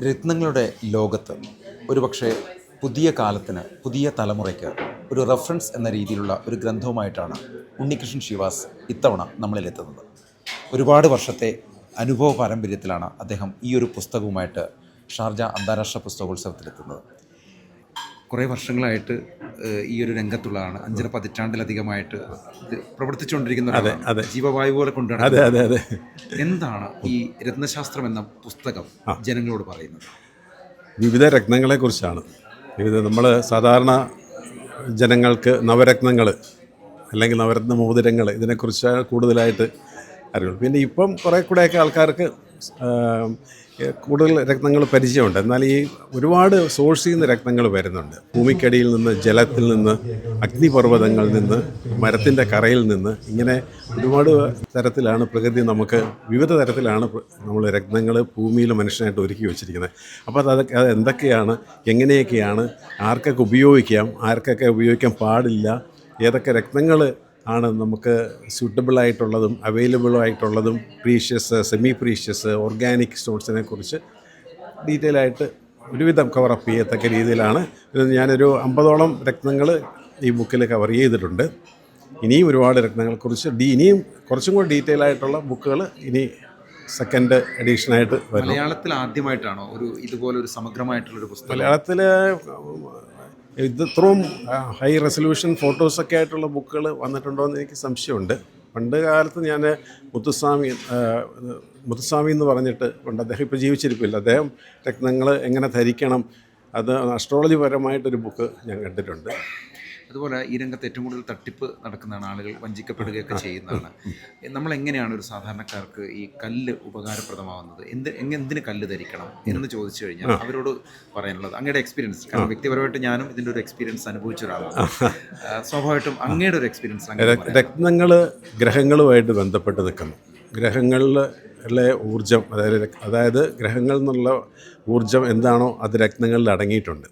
രത്നങ്ങളുടെ ലോകത്ത് ഒരുപക്ഷെ പുതിയ കാലത്തിന് പുതിയ തലമുറയ്ക്ക് ഒരു റെഫറൻസ് എന്ന രീതിയിലുള്ള ഒരു ഗ്രന്ഥവുമായിട്ടാണ് ഉണ്ണികൃഷ്ണൻ ശിവാസ് ഇത്തവണ നമ്മളിലെത്തുന്നത്. ഒരുപാട് വർഷത്തെ അനുഭവ പാരമ്പര്യത്തിലാണ് അദ്ദേഹം ഈ ഒരു പുസ്തകവുമായിട്ട് ഷാർജ അന്താരാഷ്ട്ര പുസ്തകോത്സവത്തിലെത്തുന്നത്. കുറേ വർഷങ്ങളായിട്ട് ഈ ഒരു രംഗത്തുള്ളതാണ്. അഞ്ചര പതിറ്റാണ്ടിലധികമായിട്ട് പ്രവർത്തിച്ചുകൊണ്ടിരിക്കുന്ന. ജീവവായു പോലെ കൊണ്ടുനടക്കുന്ന അതെ അതെ അതെ. എന്താണ് ഈ രത്നശാസ്ത്രം എന്ന പുസ്തകം ജനങ്ങളോട് പറയുന്നത്? വിവിധ രത്നങ്ങളെക്കുറിച്ചാണ് വിവിധ നമ്മൾ സാധാരണ ജനങ്ങൾക്ക് നവരത്നങ്ങൾ അല്ലെങ്കിൽ നവരത്ന മോതിരങ്ങൾ ഇതിനെക്കുറിച്ച് കൂടുതലായിട്ട് അറിയുള്ളൂ. പിന്നെ ഇപ്പം കുറേ കൂടെയൊക്കെ ആൾക്കാർക്ക് കൂടുതൽ രക്തങ്ങൾ പരിചയമുണ്ട്. എന്നാൽ ഈ ഒരുപാട് സോഴ്സിൽ നിന്ന് രക്തങ്ങൾ വരുന്നുണ്ട്. ഭൂമിക്കടിയിൽ നിന്ന് ജലത്തിൽ നിന്ന് അഗ്നിപർവതങ്ങളിൽ നിന്ന് മരത്തിന്റെ കറയിൽ നിന്ന് ഇങ്ങനെ ഒരുപാട് തരത്തിലാണ് പ്രകൃതി നമുക്ക് വിവിധ തരത്തിലാണ് നമ്മൾ രത്നങ്ങൾ ഭൂമിയിൽ മനുഷ്യനായിട്ട് ഒരുക്കി വെച്ചിരിക്കുന്നത്. അപ്പോൾ അത് അത് എന്തൊക്കെയാണ് എങ്ങനെയൊക്കെയാണ് ആർക്കൊക്കെ ഉപയോഗിക്കാം ആർക്കൊക്കെ ഉപയോഗിക്കാൻ പാടില്ല ഏതൊക്കെ രത്നങ്ങൾ ആണ് നമുക്ക് സ്യൂട്ടബിൾ ആയിട്ടുള്ളതും അവൈലബിൾ ആയിട്ടുള്ളതും പ്രീഷ്യസ് സെമി പ്രീഷ്യസ് ഓർഗാനിക് സ്റ്റോൺസിനെ കുറിച്ച് ഡീറ്റെയിൽ ആയിട്ട് ഒരുവിധം കവറപ്പ് ചെയ്യത്തക്ക രീതിയിലാണ്. ഇത് ഞാനൊരു അമ്പതോളം രത്നങ്ങൾ ഈ ബുക്കിൽ കവർ ചെയ്തിട്ടുണ്ട്. ഇനിയും ഒരുപാട് രത്നങ്ങളെക്കുറിച്ച് ഡി ഇനിയും കുറച്ചും കൂടി ഡീറ്റെയിൽ ആയിട്ടുള്ള ബുക്കുകൾ ഇനി സെക്കൻഡ് എഡീഷനായിട്ട് വരും. മലയാളത്തിൽ ആദ്യമായിട്ടാണോ ഒരു ഇതുപോലെ ഒരു സമഗ്രമായിട്ടുള്ള ഒരു പുസ്തകം? മലയാളത്തിൽ ഇത് ഇത്രയും ഹൈ റെസൊല്യൂഷൻ ഫോട്ടോസൊക്കെ ആയിട്ടുള്ള ബുക്കുകൾ വന്നിട്ടുണ്ടോ എന്ന് എനിക്ക് സംശയമുണ്ട്. പണ്ട് കാലത്ത് ഞാൻ മുത്തുസ്വാമി മുത്തുസ്വാമി എന്ന് പറഞ്ഞിട്ട് ഉണ്ട് അദ്ദേഹം ഇപ്പോൾ ജീവിച്ചിരിപ്പില്ല. അദ്ദേഹം രത്നങ്ങൾ എങ്ങനെ ധരിക്കണം അത് അസ്ട്രോളജി പരമായിട്ടൊരു ബുക്ക് ഞാൻ കണ്ടിട്ടുണ്ട്. അതുപോലെ ഈ രംഗത്ത് ഏറ്റവും കൂടുതൽ തട്ടിപ്പ് നടക്കുന്നതാണ് ആളുകൾ വഞ്ചിക്കപ്പെടുകയൊക്കെ ചെയ്യുന്നതാണ്. നമ്മൾ എങ്ങനെയാണ് ഒരു സാധാരണക്കാർക്ക് ഈ കല്ല് ഉപകാരപ്രദമാവുന്നത്? എന്ത് എന്തിന് കല്ല് ധരിക്കണം എന്ന് ചോദിച്ചു കഴിഞ്ഞാൽ അവരോട് പറയാനുള്ളത് അങ്ങയുടെ എക്സ്പീരിയൻസ് കാരണം വ്യക്തിപരമായിട്ട് ഞാനും ഇതിന്റെ ഒരു എക്സ്പീരിയൻസ് അനുഭവിച്ച ഒരാളാണ് സ്വാഭാവികമായിട്ടും അങ്ങയുടെ ഒരു എക്സ്പീരിയൻസ്. രത്നങ്ങൾ ഗ്രഹങ്ങളുമായിട്ട് ബന്ധപ്പെട്ട് നിൽക്കുന്നു. ഗ്രഹങ്ങളിലെ ഊർജം അതായത് അതായത് ഗ്രഹങ്ങളിൽ നിന്നുള്ള ഊർജം എന്താണോ അത് രത്നങ്ങളിൽ അടങ്ങിയിട്ടുണ്ട്.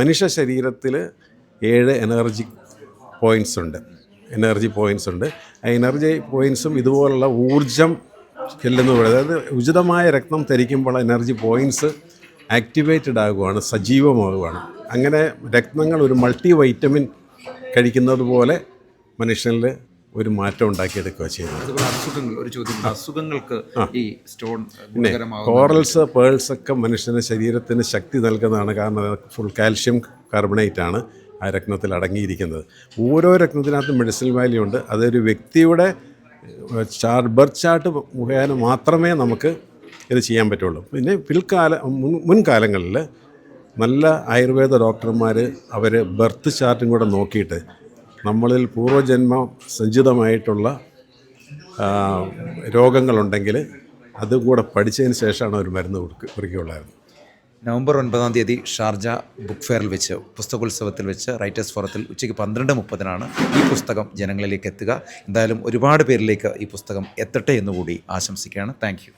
മനുഷ്യ ശരീരത്തിൽ ഏഴ് എനർജി പോയിന്റ്സ് ഉണ്ട് എനർജി പോയിന്റ്സ് ഉണ്ട് ആ എനർജി പോയിന്റ്സും ഇതുപോലുള്ള ഊർജം ചെല്ലുന്ന പോലെ അതായത് ഉചിതമായ രക്തം ധരിക്കുമ്പോൾ എനർജി പോയിന്റ്സ് ആക്ടിവേറ്റഡ് ആകുവാണ് സജീവമാകുവാണ്. അങ്ങനെ രക്തങ്ങൾ ഒരു മൾട്ടി വൈറ്റമിൻ കഴിക്കുന്നത് പോലെ മനുഷ്യനിൽ ഒരു മാറ്റം ഉണ്ടാക്കിയെടുക്കുക ചെയ്യുന്നത്. അസുഖങ്ങൾക്ക് ഈ സ്റ്റോൺ കോറൽസ് പേൾസ് ഒക്കെ മനുഷ്യന് ശരീരത്തിന് ശക്തി നൽകുന്നതാണ്. കാരണം ഫുൾ കാൽഷ്യം കാർബണേറ്റ് ആണ്. ആ രത്നത്തിൽ അടങ്ങിയിരിക്കുന്നത്. ഓരോ രത്നത്തിനകത്തും മെഡിസിനൽ വാല്യൂ ഉണ്ട്. അതൊരു വ്യക്തിയുടെ ചാർട്ട് ബർത്ത് ചാർട്ട് മുഖേന മാത്രമേ നമുക്ക് ഇത് ചെയ്യാൻ പറ്റുള്ളൂ. പിന്നെ പിൽക്കാല മുൻ മുൻകാലങ്ങളിൽ നല്ല ആയുർവേദ ഡോക്ടർമാർ അവർ ബർത്ത് ചാർട്ടും കൂടെ നോക്കിയിട്ട് നമ്മളിൽ പൂർവജന്മ സഞ്ചിതമായിട്ടുള്ള രോഗങ്ങളുണ്ടെങ്കിൽ അതും കൂടെ പഠിച്ചതിന് ശേഷമാണ് ഒരു മരുന്ന് കൊടുക്കുക കുറിക്കുള്ളായിരുന്നു നവംബർ ഒൻപതാം തീയതി ഷാർജ ബുക്ക് ഫെയറിൽ വെച്ച് പുസ്തകോത്സവത്തിൽ വെച്ച് റൈറ്റേഴ്സ് ഫോറത്തിൽ ഉച്ചയ്ക്ക് പന്ത്രണ്ട് മുപ്പതിനാണ് ഈ പുസ്തകം ജനങ്ങളിലേക്ക് എത്തുക. എന്തായാലും ഒരുപാട് പേരിലേക്ക് ഈ പുസ്തകം എത്തട്ടെ എന്നുകൂടി ആശംസിക്കുകയാണ്. Thank you